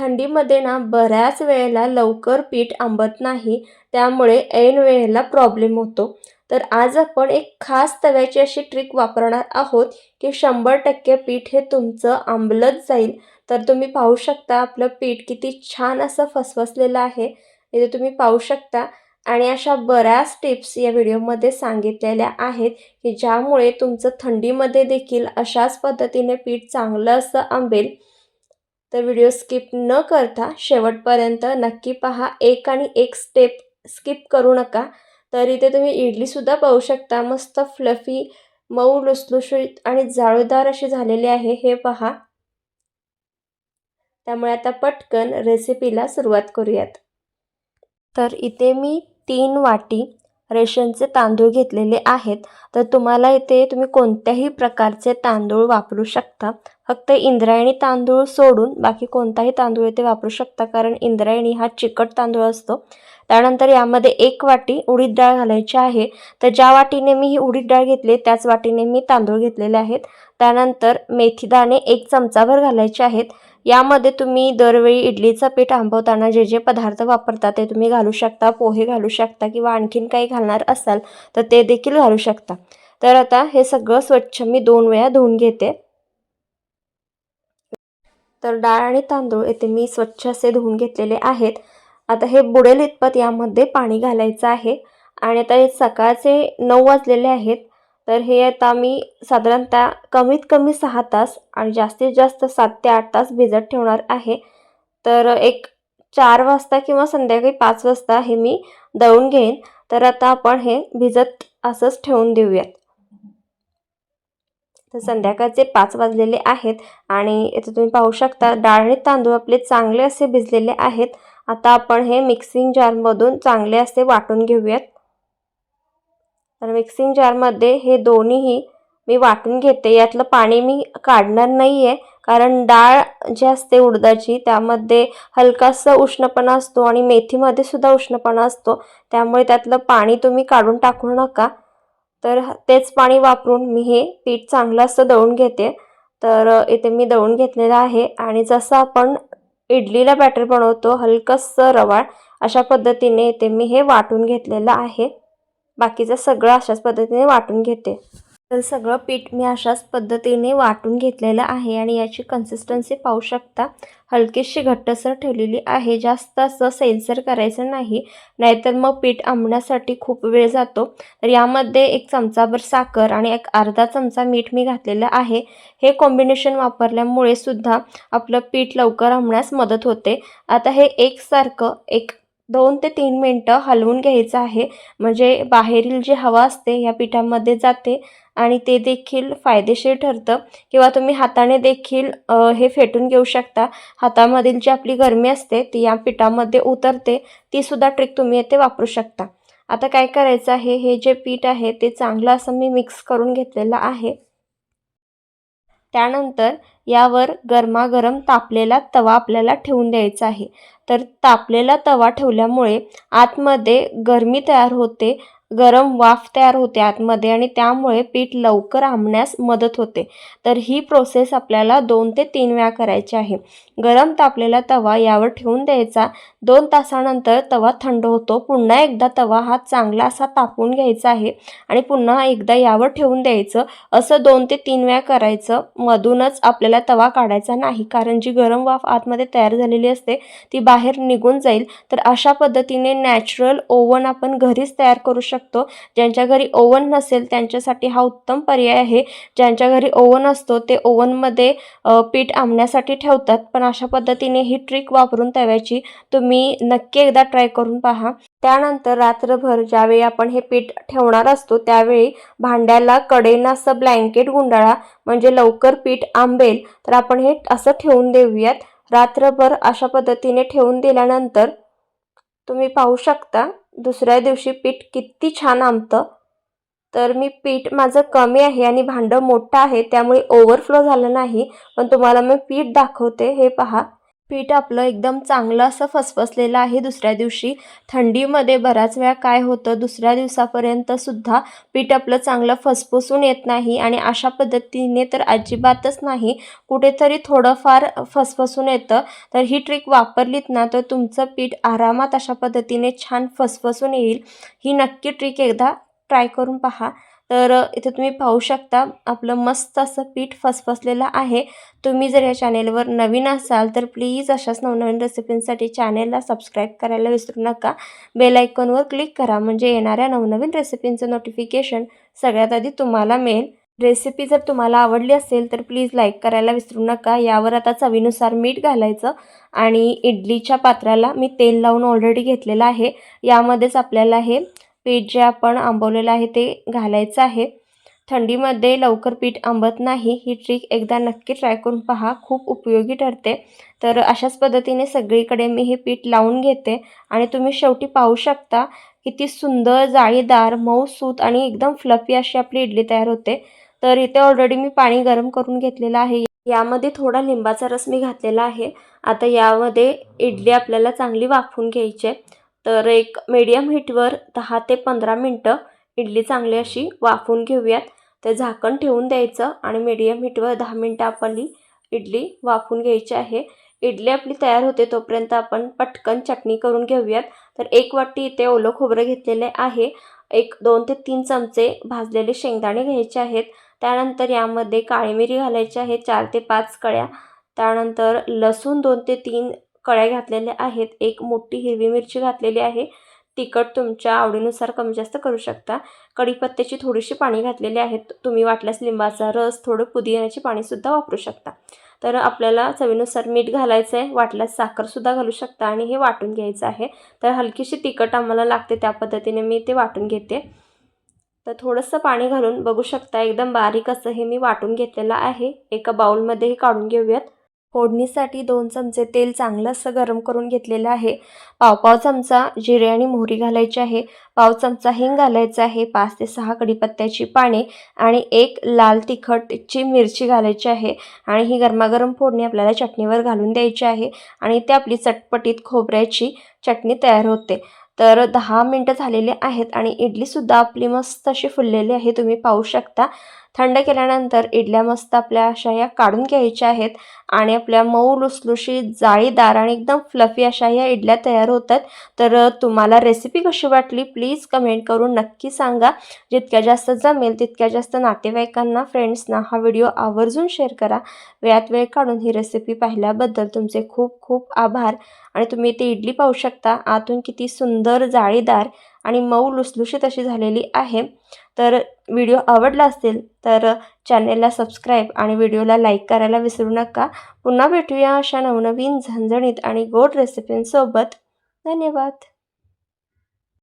थंडीमध्ये ना बऱ्याच वेळेला लवकर पीठ आंबत नाही त्यामुळे ऐन वेळेला प्रॉब्लेम होतो. तर आज आपण एक खास तव्याची अशी ट्रिक वापरणार आहोत की शंभर टक्के पीठ हे तुमचं आंबलंच जाईल. तर तुम्ही पाहू शकता आपलं पीठ किती छान असं फसफसलेलं आहे. इथे तुम्ही पाहू शकता. आणि अशा बऱ्याच टिप्स या व्हिडिओमध्ये सांगितलेल्या आहेत की ज्यामुळे तुमचं थंडीमध्ये देखील अशाच पद्धतीने पीठ चांगलं असं आंबेल. तर व्हिडिओ स्किप न करता शेवटपर्यंत नक्की पहा. एक आणि एक स्टेप स्किप करू नका. तर इथे तुम्ही इडलीसुद्धा पाहू शकता. मस्त फ्लफी मऊ लुसलुशीत आणि जाळूदार अशी झालेली आहे. हे पहा. त्यामुळे आता पटकन रेसिपीला सुरुवात करूयात. तर इथे मी तीन वाटी रेशनचे तांदूळ घेतलेले आहेत तर तुम्हाला इथे तुम्ही कोणत्याही प्रकारचे तांदूळ वापरू शकता. फक्त इंद्रायणी तांदूळ सोडून बाकी कोणताही तांदूळ इथे वापरू शकता कारण इंद्रायणी हा चिकट तांदूळ असतो. त्यानंतर यामध्ये एक वाटी उडीद डाळ घालायची आहे तर ज्या वाटीने मी ही उडीद डाळ घेतली त्याच वाटीने मी तांदूळ घेतलेले आहेत. त्यानंतर मेथीदाणे एक चमचाभर घालायचे आहेत यामध्ये तुम्ही दरवेळी इडलीचं पीठ आंबवताना जे जे पदार्थ वापरता ते तुम्ही घालू शकता पोहे घालू शकता किंवा आणखीन काही घालणार असाल तर ते देखील घालू शकता. तर आता हे सगळं स्वच्छ मी दोन वेळा धुवून घेते. तर डाळ आणि तांदूळ येथे मी स्वच्छ असे धुवून घेतलेले आहेत. आता हे बुडेल इतपत यामध्ये पाणी घालायचं आहे. आणि आता हे सकाळचे नऊ वाजलेले आहेत. तर हे आता मी साधारणतः कमीत कमी सहा तास आणि जास्तीत जास्त सात ते आठ तास भिजत ठेवणार आहे. तर एक चार वाजता किंवा संध्याकाळी पाच वाजता हे मी दळून घेईन. तर आता आपण हे भिजत असंच ठेवून देऊयात. तर संध्याकाळचे पाच वाजलेले आहेत आणि इथे तुम्ही पाहू शकता डाळ आणि तांदूळ आपले चांगले असे भिजलेले आहेत. आता आपण हे मिक्सिंग जारमधून चांगले असे वाटून घेऊयात. तर मिक्सिंग जारमध्ये हे दोन्हीही मी वाटून घेते. यातलं पाणी मी काढणार नाही आहे कारण डाळ जी असते उडदाची त्यामध्ये हलकासा उष्णपणा असतो आणि मेथीमध्ये सुद्धा उष्णपणा असतो. त्यामुळे त्यातलं पाणी तुम्ही काढून टाकू नका. तर तेच पाणी वापरून मी हे पीठ चांगलं असं दळून घेते. तर इथे मी दळून घेतलेलं आहे आणि जसं आपण इडलीला बॅटर बनवतो हलकंसं रवाळ अशा पद्धतीने इथे मी हे वाटून घेतलेलं आहे. बाकीचं सगळं अशाच पद्धतीने वाटून घेते. तर सगळं पीठ मी अशाच पद्धतीने वाटून घेतलेलं आहे आणि याची कन्सिस्टन्सी पाहू शकता. हलकीशी घट्टसर ठेवलेली आहे. जास्त असं सेन्सर करायचं नाही. नाहीतर मग पीठ आंबण्यासाठी खूप वेळ जातो. तर यामध्ये एक चमचाभर साखर आणि एक अर्धा चमचा मीठ मी घातलेलं आहे. हे कॉम्बिनेशन वापरल्यामुळे सुद्धा आपलं पीठ लवकर आंबण्यास मदत होते. आता हे एकसारखं एक दोन ते तीन मिनटं हलवून घ्यायचं आहे. म्हणजे बाहेरील जी हवा असते या पिठामध्ये जाते आणि ते देखील फायदेशीर ठरतं. किंवा तुम्ही हाताने देखील हे फेटून घेऊ शकता. हातामधील जी आपली गरमी असते ती या पिठामध्ये उतरते. तीसुद्धा ट्रिक तुम्ही येथे वापरू शकता. आता काय करायचं आहे? हे जे पीठ आहे ते चांगलं असं मी मिक्स करून घेतलेलं आहे. त्यानंतर यावर गरमागरम तापलेला तवा आपल्याला ठेवून द्यायचा आहे. तर तापलेला तवा ठेवल्यामुळे आतमध्ये गरमी तयार होते गरम वाफ तयार होते आतमध्ये आणि त्यामुळे पीठ लवकर आंबण्यास मदत होते. तर ही प्रोसेस आपल्याला दोन ते तीन वेळा करायची आहे. गरम तापलेला तवा यावर ठेवून द्यायचा. दोन तासानंतर तवा थंड होतो. पुन्हा एकदा तवा हा चांगला असा तापून घ्यायचा आहे आणि पुन्हा एकदा यावर ठेवून द्यायचं. असं दोन ते तीन वेळा करायचं. मधूनच आपल्याला तवा काढायचा नाही. कारण जी गरम वाफ आतमध्ये तयार झालेली असते ती बाहेर निघून जाईल. तर अशा पद्धतीने नॅचरल ओव्हन आपण घरीच तयार करू शकतो. शकतो. ज्यांच्या घरी ओव्हन नसेल त्यांच्यासाठी हा उत्तम पर्याय आहे. ज्यांच्या घरी ओव्हन असतो ते ओव्हनमध्ये पीठ आंबण्यासाठी ठेवतात. पण अशा पद्धतीने ही ट्रिक वापरून तव्याची तुम्ही नक्की एकदा ट्राय करून पहा. त्यानंतर रात्रभर ज्यावेळी आपण हे पीठ ठेवणार असतो त्यावेळी भांड्याला कडेनं असं ब्लँकेट गुंडाळा म्हणजे लवकर पीठ आंबेल तर आपण हे असं ठेवून देऊयात. रात्रभर अशा पद्धतीने ठेवून दिल्यानंतर तुम्ही पाहू शकता. दुसऱ्या दिवशी पीठ किती छान आमतं. तर मी पीठ माझं कमी आहे आणि भांडं मोठं आहे त्यामुळे ओव्हरफ्लो झालं नाही. पण तुम्हाला मी पीठ दाखवते हे पहा. पीठ आपलं एकदम चांगलं असं फसफसलेलं आहे दुसऱ्या दिवशी. थंडीमध्ये बऱ्याच वेळा काय होतं दुसऱ्या दिवसापर्यंत सुद्धा पीठ आपलं चांगलं फसफसून येत नाही आणि अशा पद्धतीने तर अजिबातच नाही. कुठेतरी थोडंफार फसफसून येतं. तर ही ट्रिक वापरलीत ना तर तुमचं पीठ आरामात अशा पद्धतीने छान फसफसून येईल. ही नक्की ट्रिक एकदा ट्राय करून पहा. तर इथे तुम्ही पाहू शकता आपलं मस्त असं पीठ फसफसलेलं आहे. तुम्ही जर या चॅनेलवर नवीन असाल तर प्लीज अशाच नवनवीन रेसिपींसाठी चॅनेलला सबस्क्राईब करायला विसरू नका. बेल आयकॉनवर क्लिक करा म्हणजे येणाऱ्या नवनवीन रेसिपींचं नोटिफिकेशन सगळ्यात आधी तुम्हाला मिळेल. रेसिपी जर तुम्हाला आवडली असेल तर प्लीज लाईक करायला विसरू नका. यावर आता चवीनुसार मीठ घालायचं आणि इडलीच्या पात्राला मी तेल लावून ऑलरेडी घेतलेलं आहे. यामध्येच आपल्याला हे पीठ जे आपण आंबवलेलं आहे ते घालायचं आहे. थंडीमध्ये लवकर पीठ आंबत नाही. ही ट्रिक एकदा नक्की ट्राय करून पहा. खूप उपयोगी ठरते. तर अशाच पद्धतीने सगळीकडे मी हे पीठ लावून घेते. आणि तुम्ही शेवटी पाहू शकता किती सुंदर जाळीदार मऊ सूत आणि एकदम फ्लफी अशी आपली इडली तयार होते. तर इथे ऑलरेडी मी पाणी गरम करून घेतलेलं आहे. यामध्ये थोडा लिंबाचा रस मी घातलेला आहे. आता यामध्ये इडली आपल्याला चांगली वाफवून घ्यायची आहे. तर एक मीडियम हीटवर दहा ते पंधरा मिनटं इडली चांगली अशी वाफून घेऊयात. तर झाकण ठेवून द्यायचं आणि मीडियम हीटवर दहा मिनटं आपली इडली वाफून घ्यायची आहे. इडली आपली तयार होते तोपर्यंत आपण पटकन चटणी करून घेऊयात. तर एक वाटी इथे ओलं खोबरं घेतलेले आहे. एक दोन ते तीन चमचे भाजलेले शेंगदाणे घ्यायचे आहेत. त्यानंतर यामध्ये काळी मिरी घालायची आहे चार ते पाच कळ्या. त्यानंतर लसूण दोन ते तीन कळ्या घातलेल्या आहेत. एक मोठी हिरवी मिरची घातलेली आहे. तिखट तुमच्या आवडीनुसार कमी जास्त करू शकता. कढीपत्त्याची थोडीशी पाणी घातलेली आहेत तुम्ही वाटल्यास लिंबाचा रस थोडं पुदिन्याची पाणीसुद्धा वापरू शकता. तर आपल्याला चवीनुसार मीठ घालायचं आहे वाटल्यास साखरसुद्धा घालू शकता आणि हे वाटून घ्यायचं आहे. तर हलकीशी तिखट आम्हाला लागते त्या पद्धतीने मी ते वाटून घेते. तर थोडंसं पाणी घालून बघू शकता. एकदम बारीक असं हे मी वाटून घेतलेलं आहे. एका बाउलमध्ये हे काढून घेऊयात. फोडणीसाठी दोन चमचे तेल चांगलं असं गरम करून घेतलेलं आहे. पाव पाव चमचा जिरे आणि मोहरी घालायची आहे. पाव चमचा हिंग घालायचा आहे. पाच ते सहा कडीपत्त्याची पाने आणि एक लाल तिखटची मिरची घालायची आहे. आणि ही गरमागरम फोडणी आपल्याला चटणीवर घालून द्यायची आहे आणि ते आपली चटपटीत खोबऱ्याची चटणी तयार होते. तर दहा मिनटं झालेले आहेत आणि इडलीसुद्धा आपली मस्त अशी फुललेली आहे. तुम्ही पाहू शकता. थंड केल्यानंतर इडल्या मस्त आपल्या अशा या काढून घ्यायच्या आहेत. आणि आपल्या मऊ लुसलुशी जाळीदार आणि एकदम फ्लफी अशा या इडल्या तयार होतात. तर तुम्हाला रेसिपी कशी वाटली? प्लीज कमेंट करून नक्की सांगा. जितक्या जास्त जमेल तितक्या जास्त नातेवाईकांना फ्रेंड्सना हा व्हिडिओ आवर्जून शेअर करा. वेळात वेळ काढून ही रेसिपी पाहिल्याबद्दल तुमचे खूप खूप आभार. आणि तुम्ही ती इडली पाहू शकता. आतून किती सुंदर जाळीदार आणि मऊ लुसलुशीत अशी झालेली आहे. तर व्हिडिओ आवडला असेल तर चॅनेलला सबस्क्राईब आणि व्हिडिओला लाईक करायला विसरू नका. पुन्हा भेटूया अशा नवनवीन झणझणीत आणि गोड रेसिपींसोबत. धन्यवाद.